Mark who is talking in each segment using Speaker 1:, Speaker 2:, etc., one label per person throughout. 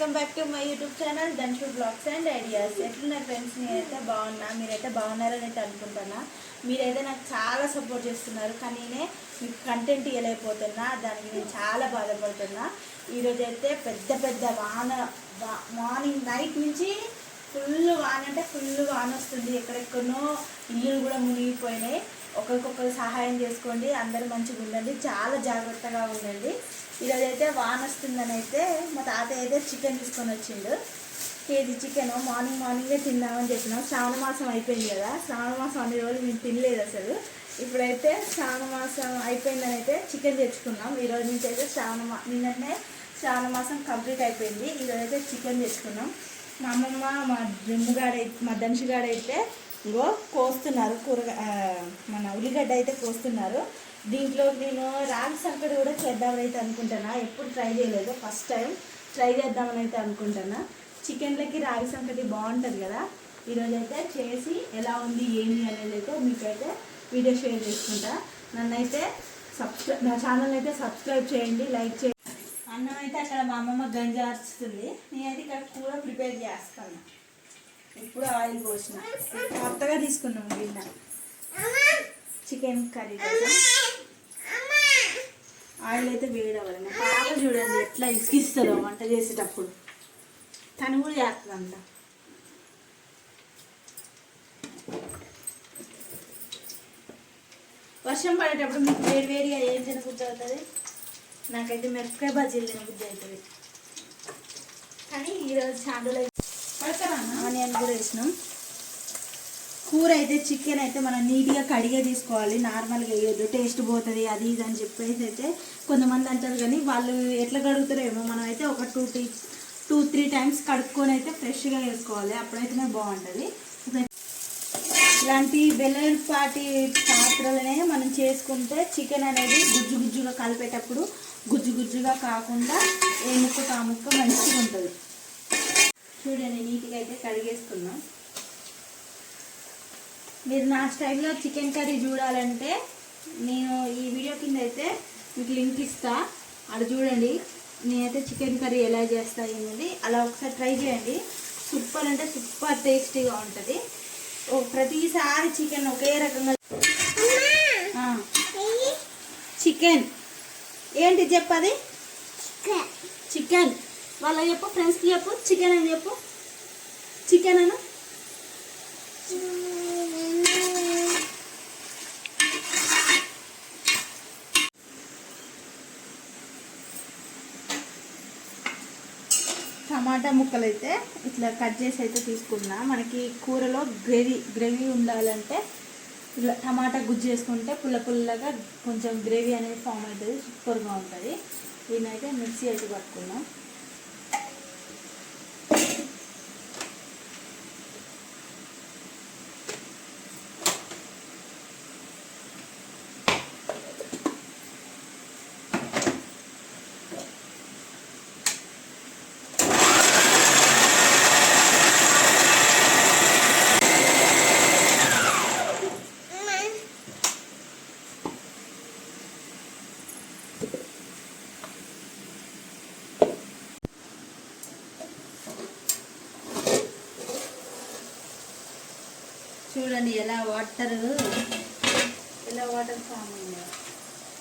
Speaker 1: Welcome back to my YouTube channel Danchu blogs and ideas. ఎట్లున్నారు friends నేనైతే బాగున్నా మీరైతే బాగున్నారని అయితే అనుకుంటున్నా. మీరైతే నాకు చాలా సపోర్ట్ చేస్తున్నారు కానీ నేనే మీకు కంటెంట్ ఇవ్వలేకపోతున్నా దానికి నేను చాలా బాధపడుతున్నా. ఈరోజు అయితే పెద్ద పెద్ద వాన మార్నింగ్ నైట్ నుంచి ఫుల్ వాన అంటే ఫుల్ వాన వస్తుంది. ఎక్కడెక్కడనో ఇల్లులు కూడా మునిగిపోయినాయి. ఒకరికొకరు సహాయం చేసుకోండి అందరూ మంచిగా ఉండండి చాలా జాగ్రత్తగా ఉండండి. ఈరోజు అయితే వాన వస్తుందని అయితే మా తాతయ్య అయితే చికెన్ తీసుకొని వచ్చిండు. కేజీ చికెన్ మార్నింగ్ మార్నింగే తిందామని చెప్పినాం. శ్రావణ మాసం అయిపోయింది కదా. శ్రావణ మాసం అన్ని రోజులు మేము తినలేదు అసలు. ఇప్పుడైతే శ్రావణ మాసం అయిపోయిందని అయితే చికెన్ తెచ్చుకున్నాం. ఈరోజు నుంచి అయితే శ్రావణ మా నిన్ననే శ్రావణ మాసం కంప్లీట్ అయిపోయింది. ఈరోజు అయితే చికెన్ తెచ్చుకున్నాం. మా అమ్మమ్మ మా దుమ్ముగాడై మా ధనుషుగాడైతే ఇంకో కోస్తున్నారు. కూరగా మన ఉల్లిగడ్డ అయితే కోస్తున్నారు. దీంట్లో నేను రాగి సంకటి కూడా చేద్దామని అయితే అనుకుంటున్నా ఎప్పుడు ట్రై చేయలేదు. ఫస్ట్ టైం ట్రై చేద్దామని అయితే అనుకుంటున్నా చికెన్లకి రాగి సంకటి బాగుంటుంది కదా? ఈరోజు అయితే చేసి ఎలా ఉంది ఏంటి అనేది అయితే మీకైతే వీడియో షేర్ చేసుకుంటా. నన్నైతే సబ్స్క్రైబ్ నా ఛానల్ అయితే సబ్స్క్రైబ్ చేయండి లైక్ చేయండి. అన్నం అయితే అక్కడ మా అమ్మమ్మ గంజార్చుతుంది నేనైతే ఇక్కడ కూర ప్రిపేర్ చేస్తాను. ఇప్పుడు ఆయిల్ పోసిన. కొత్తగా తీసుకున్నాం గిన్నె. చికెన్ కర్రీ కోసం. ఆయిల్ అయితే వేడవ్వాలి. మా పాప చూడండి ఎట్లా ఇసుకిస్తుందో వంట చేసేటప్పుడు. తను కూడా చేస్తుందంట. వర్షం పడేటప్పుడు మీకు వేడి వేడిగా ఏం తినబుద్ధి అవుతుంది? నాకైతే మిరపకాయ బజ్జీలు తినబుద్ధి అవుతుంది. కానీ ఈరోజు చాండలో ఆనియన్ కూడా వేసినాం. కూర అయితే చికెన్ అయితే మనం నీట్గా కడిగే తీసుకోవాలి. నార్మల్గా వేయొద్దు. టేస్ట్ పోతుంది అది ఇది అని చెప్పేసి అయితే కొంతమంది అంటారు కానీ వాళ్ళు ఎట్లా కడుగుతారేమో మనం అయితే ఒక టూ టీ టూ త్రీ టైమ్స్ కడుక్కొని అయితే ఫ్రెష్గా వేసుకోవాలి. అప్పుడైతేనే బాగుంటుంది. ఇలాంటి ఇలాంటి వెల్లపాటి పాత్రలనే మనం చేసుకుంటే చికెన్ అనేది గుజ్జు గుజ్జుగా కలిపేటప్పుడు గుజ్జు గుజ్జుగా కాకుండా ఏ ముక్క కా ముక్క మంచిగా ఉంటుంది చూడండి నీట్గా అయితే కడిగేసుకున్నాం. మీరు నా స్టైల్లో చికెన్ కర్రీ చూడాలంటే నేను ఈ వీడియో కింద అయితే మీకు లింక్ ఇస్తా. అది చూడండి నేనైతే చికెన్ కర్రీ ఎలా చేస్తా అనేది అలా ఒకసారి ట్రై చేయండి. సూపర్ అంటే సూపర్ టేస్టీగా ఉంటుంది. ప్రతిసారి చికెన్ ఒకే రకంగా. చికెన్. ఏంటి చెప్పది చికెన్. వాళ్ళకి చెప్పు ఫ్రెండ్స్కి చెప్పు చికెన్ అని చెప్పు. చికెన్ అను. టమాటా ముక్కలు అయితే ఇట్లా కట్ చేసి అయితే తీసుకున్నా. మనకి కూరలో గ్రేవీ గ్రేవీ ఉండాలంటే ఇట్లా టమాటా గుజ్జు చేసుకుంటే పుల్ల పుల్లగా కొంచెం గ్రేవీ అనేది ఫామ్ అవుతుంది సూపర్గా ఉంటుంది. దీన్నైతే మిక్సీ అయితే పట్టుకున్నాం చూడండి ఎలా వాటర్? ఎలా వాటర్ ఫామ్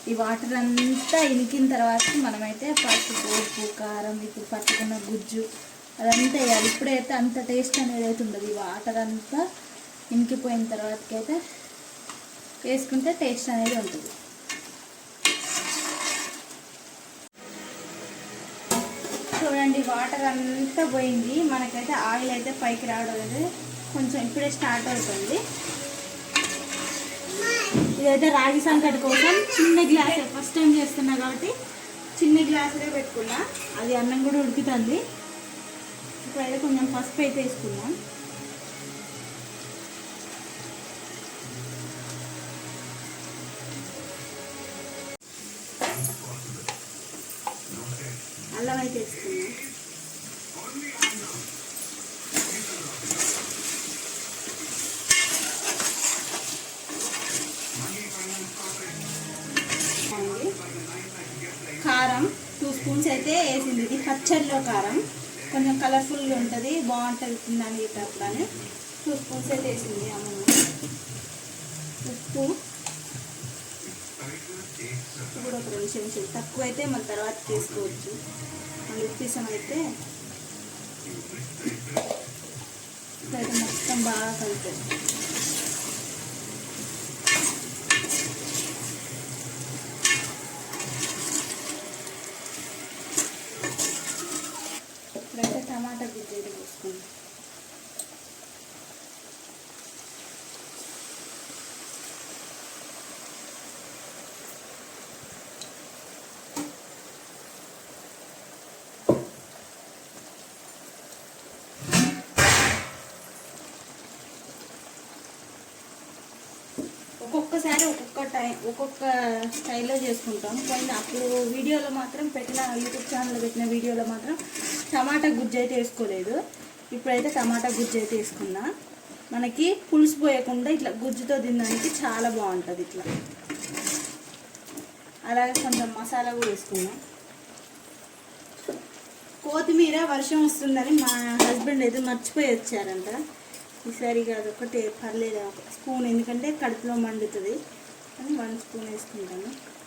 Speaker 1: ఈ వాటర్ అంతా ఇనికిన తర్వాత మనమైతే పసుపు ఉప్పు కారం ఇప్పుడు పట్టుకున్న గుజ్జు అదంతా వేయాలి. ఇప్పుడైతే అంత టేస్ట్ అనేది అయితే ఉండదు. ఈ వాటర్ అంతా ఇనికిపోయిన తర్వాతకైతే అయితే వేసుకుంటే టేస్ట్ అనేది ఉంటుంది. చూడండి వాటర్ అంతా పోయింది. మనకైతే ఆయిల్ అయితే పైకి రావడం అనేది కొంచెం ఇప్పుడే స్టార్ట్ అవుతుంది. ఇదైతే రాగి సంకటి కోసం చిన్న గ్లాస్ ఫస్ట్ టైం చేస్తున్నా కాబట్టి చిన్న గ్లాసులే పెట్టుకున్నా. అది అన్నం కూడా ఉడుకుతుంది. ఇప్పుడైతే కొంచెం పసుపు అయితే వేసుకున్నాం స్పూన్స్ అయితే వేసింది. ఇది పచ్చడిలో కారం కొంచెం కలర్ఫుల్గా ఉంటుంది బాగుంటుంది తినడానికి ఇట్లా అని టూ స్పూన్స్ అయితే వేసింది అమ్మ ఉప్పు. ఉప్పు కూడా ఒక రెండు చెంచాలు. తక్కువ అయితే మన తర్వాత చేసుకోవచ్చు మళ్ళీ ఉప్పిసం అయితే. మొత్తం బాగా కలుపుతుంది ఇప్పుడైతే టమాటా గుజ్జు అయితే ఒక్కొక్కసారి ఒక్కొక్క టైం ఒక్కొక్క స్టైల్లో చేసుకుంటాం. కానీ అప్పుడు వీడియోలో మాత్రం పెట్టిన యూట్యూబ్ ఛానల్లో పెట్టిన వీడియోలో మాత్రం టమాటా గుజ్జు అయితే వేసుకోలేదు. ఇప్పుడైతే టమాటా గుజ్జు అయితే వేసుకున్నా. మనకి పులుసు పోయకుండా ఇట్లా గుజ్జుతో తినడానికి చాలా బాగుంటుంది ఇట్లా. అలాగే కొంచెం మసాలా కూడా వేసుకున్నాం. కొత్తిమీర వర్షం వస్తుందని మా హస్బెండ్ అయితే మర్చిపోయి వచ్చారంట. ఈసారి కాదు ఒకటి పర్లేదు? ఒక స్పూన్ ఎందుకంటే కడుపులో మండుతుంది. అని వన్ స్పూన్ వేసుకుంటాను.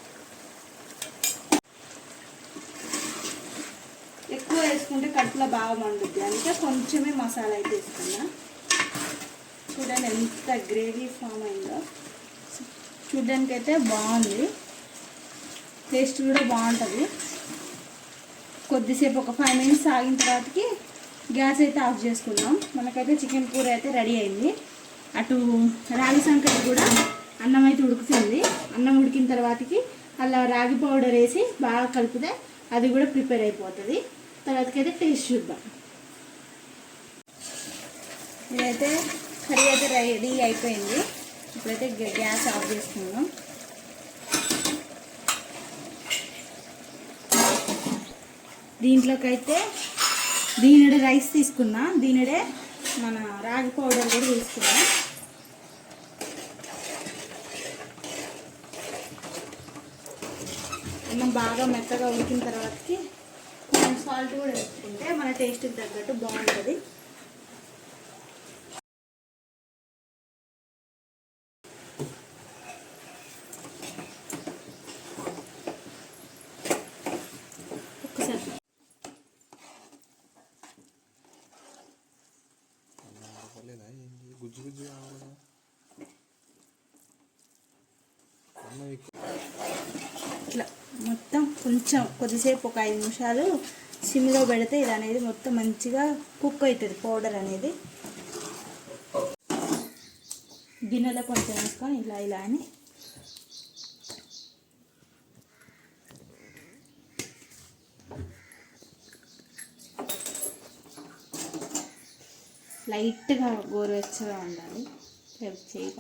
Speaker 1: ఎక్కువ వేసుకుంటే కడుపులో బాగా మండుద్ది. అందుకే కొంచెమే మసాలా అయితే వేసుకున్నా. చూడండి ఎంత గ్రేవీ ఫామ్ అయిందో. చూడడానికి అయితే బాగుంది. టేస్ట్ కూడా బాగుంటుంది. కొద్దిసేపు ఒక ఫైవ్ మినిట్స్ ఆగిన తర్వాతకి గ్యాస్ అయితే ఆఫ్ చేసుకున్నాం మనకైతే చికెన్ కూర అయితే రెడీ అయింది. అటు రాగి సంకటి కూడా అన్నం అయితే ఉడుకుతుంది అన్నం ఉడికిన తర్వాతకి అలా రాగి పౌడర్ వేసి బాగా కలిపితే అది కూడా ప్రిపేర్ అయిపోతుంది. తర్వాతకైతే టేస్ట్ చూద్దాం. ఇదైతే కర్రీ అయితే రెడీ అయిపోయింది. ఇప్పుడైతే గ్యా- గ్యాస్ ఆఫ్ చేసుకుందాం. దీంట్లోకైతే దీనిడే రైస్ తీసుకున్నా దీనిడే మన రాగి పౌడర్ కూడా తీసుకున్నా అన్నం బాగా మెత్తగా ఉడికిన తర్వాతకి కొంచెం సాల్ట్ కూడా వేసుకుంటే మన టేస్ట్కి తగ్గట్టు బాగుంటుంది.
Speaker 2: గుజ్జు గుజ్జు కావాలి అన్నం ఎక్కువ
Speaker 1: ఇట్లా మొత్తం కొంచెం కొద్దిసేపు ఒక ఐదు నిమిషాలు సిమ్లో పెడితే ఇది అనేది మొత్తం మంచిగా కుక్ అవుతుంది పౌడర్ అనేది. గిన్నెలో కొంచెం వేసుకొని ఇలా ఇలా అని. లైట్గా గోరువెచ్చగా ఉండాలి. చేయాలి చేయి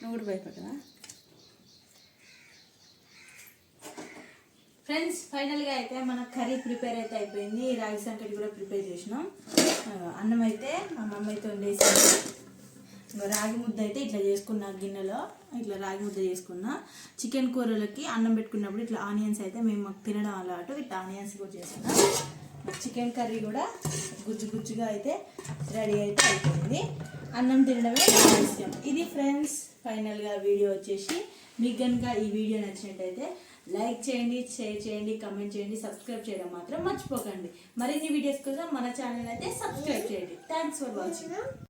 Speaker 1: నువ్వు కూడా భయపడవా ఫ్రెండ్స్ ఫైనల్గా అయితే మన కర్రీ ప్రిపేర్ అయితే అయిపోయింది. రాగి సంకటి కూడా ప్రిపేర్ చేసినాం. అన్నం అయితే మా మమ్మీ అయితే రాగి ముద్ద అయితే ఇట్లా చేసుకున్నా గిన్నెలో. ఇట్లా రాగి ముద్ద చేసుకున్నా. చికెన్ కూరలకి అన్నం పెట్టుకున్నప్పుడు ఇట్లా ఆనియన్స్ అయితే మేము మాకు తినడం అలవాటు. ఇట్లా ఆనియన్స్ కూడా చేసుకున్నాం. చికెన్ కర్రీ కూడా గుజ్జు గుజ్జుగా అయితే రెడీ అయితే అయిపోయింది. అన్నం తినడమే ఆలస్యం. ఇది ఫ్రెండ్స్ ఫైనల్గా వీడియో వచ్చేసి మీకు కనుక ఈ వీడియో నచ్చినట్టయితే లైక్ చేయండి షేర్ చేయండి కమెంట్ చేయండి సబ్స్క్రైబ్ చేయడం మాత్రం మర్చిపోకండి. మరిన్ని వీడియోస్ కోసం మన ఛానల్ అయితే సబ్స్క్రైబ్ చేయండి. Thanks for watching